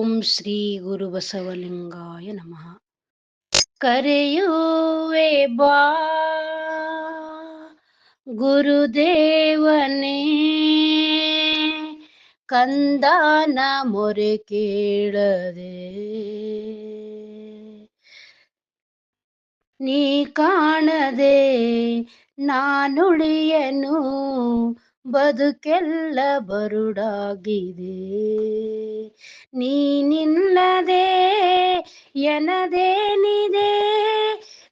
ಓಂ ಶ್ರೀ ಗುರು ಬಸವಲಿಂಗಾಯ ನಮಃ. ಕರೆಯುವೆ ಬಾ. ಗುರುದೇವನೇ ಕಂದಾನ ಮೊರೆ ಕೇಳದೆ. ನೀ ಕಾಣದೆ ನಾನುಳಿಯನು ಬದುಕೆಲ್ಲ ಬರುಡಾಗಿದೆ. ನೀನಿಲ್ಲದೆ ಎನದೇನಿದೆ?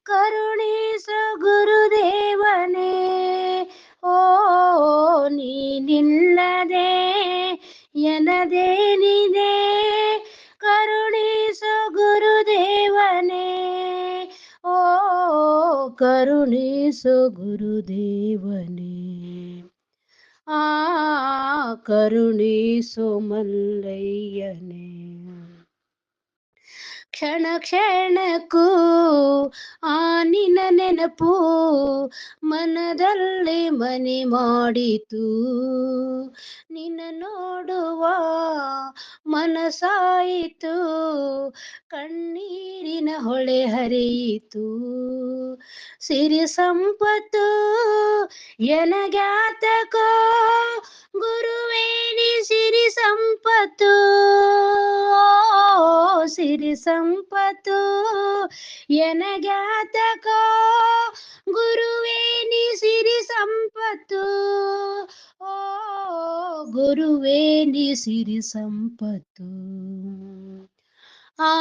ಕರುಣಿಸು ಗುರುದೇವನೇ. ಓ ನೀನಿಲ್ಲದೆ ಎನದೇನಿದೆ? ಕರುಣಿಸು ಗುರುದೇವನೇ. ಓ ಕರುಣಿಸು ಗುರುದೇವನೇ. ಆ ಕರುಣಿಸು ಮಲ್ಲಯ್ಯನೇ ಕ್ಷಣ ಕ್ಷಣಕ್ಕೂ ಆ ನಿನ್ನ ನೆನಪು ಮನದಲ್ಲಿ ಮನೆ ಮಾಡಿತು. ನಿನ್ನ ನೋಡುವ ಮನಸಾಯಿತು, ಕಣ್ಣೀರಿನ ಹೊಳೆ ಹರಿಯಿತು. ಸಿರಿ ಸಂಪತ್ತು ಎನಗ್ಯಾತಕೋ ಸಿರಿ ಸಂಪತ್ತು ಎನಗ್ಯಾತಕೋ? ಗುರುವೇನಿ ಸಿರಿ ಸಂಪತ್ತು. ಓ ಗುರುವೇನಿ ಸಿರಿ ಸಂಪತ್ತು. ಆ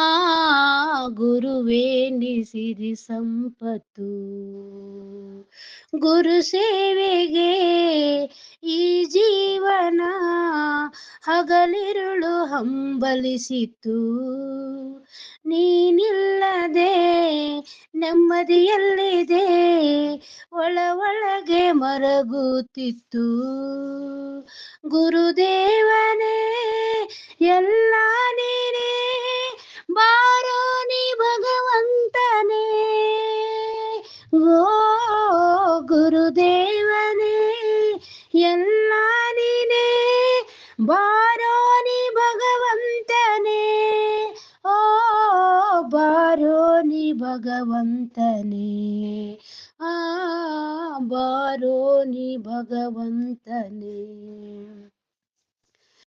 ಗುರುವೇನಿ ಸಿರಿ ಸಂಪತ್ತು. ಗುರು ಸೇವೆಗೆ ಹಗಲಿರುಳು ಹಂಬಲಿಸಿತು. ನೀನಿಲ್ಲದೆ ನೆಮ್ಮದಿಯಲ್ಲಿದೆ, ಒಳ ಒಳಗೆ ಮರಗುತ್ತಿತ್ತು. ಗುರುದೇವನೇ, ಎಲ್ಲ ನೀನೇ ಬಾರೋ ನೀ ಭಗವಂತನೇ. ಓ ಗುರುದೇವನೇ ಭಗವಂತನೇ. ಆ ಬಾರೋ ನೀ ಭಗವಂತನೇ.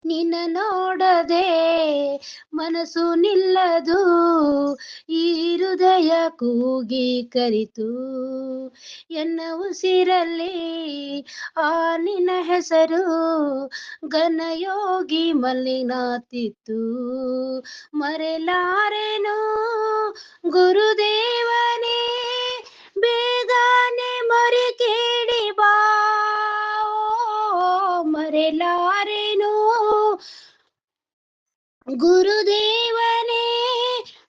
ನಿನ್ನ ನೋಡದೆ ಮನಸ್ಸು ನಿಲ್ಲದು, ಈ ಹೃದಯ ಕೂಗಿ ಕರಿತು. ಎನ್ನ ಉಸಿರಲ್ಲಿ ಆ ನಿನ್ನ ಹೆಸರು ಘನಯೋಗಿ ಮಲ್ಲಿನಾತಿತ್ತು. ಮರೆಲಾರೆನು ಗುರುದೇವನೇ ಗುರುದೇವನೇ,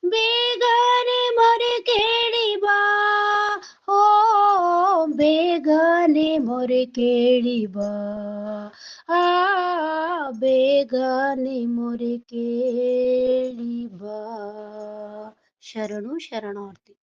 ಬೇಗನೆ ಮೊರೆ ಕೇಳಿ ಬಾ. ಓ ಬೇಗನೆ ಮೊರೆ ಕೇಳಿ ಬಾ. ಆ, ಬೇಗನೆ ಮೊರೆ ಕೇಳಿ ಬಾ. ಶರಣು ಶರಣಾರ್ಥಿ.